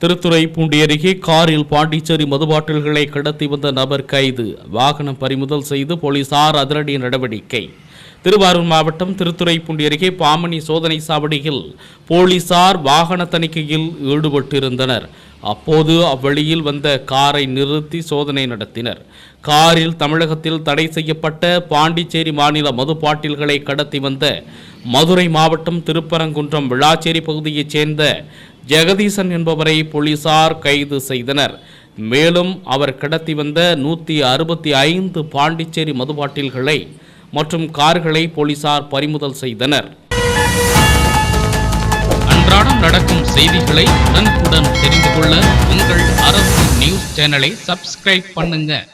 திருத்துறைப்பூண்டி அருகே காரில் பாண்டிச்சேரி மதுபாட்டில்களை கடத்தி வந்த நபர் கைது. வாகனம் பறிமுதல் செய்து போலீசார் அதிரடி நடவடிக்கை. திருவாரூர் மாவட்டம் திருத்துறைப்பூண்டி அருகே பாமணி சோதனை சாவடியில் போலீசார் வாகன தணிக்கையில் ஈடுபட்டிருந்தனர். அப்போது அவ்வழியில் வந்த காரை நிறுத்தி சோதனை நடத்தினர். காரில் தமிழகத்தில் தடை செய்யப்பட்ட பாண்டிச்சேரி மாநில மதுபாட்டில்களை கடத்தி வந்த மதுரை மாவட்டம் திருப்பரங்குன்றம் விழாச்சேரி பகுதியைச் சேர்ந்த ஜெகதீசன் என்பவரை போலீசார் கைது செய்தனர். மேலும் அவர் கடத்தி வந்த நூற்றி அறுபத்தி ஐந்து பாண்டிச்சேரி மதுபாட்டில்களை மற்றும் கார்களை போலீசார் பறிமுதல் செய்தனர். அன்றாடம் நடக்கும் செய்திகளை உடனுக்குடன் தெரிந்து கொள்ள உங்கள் அரசு நியூஸ் சேனலை சப்ஸ்கிரைப் பண்ணுங்கள்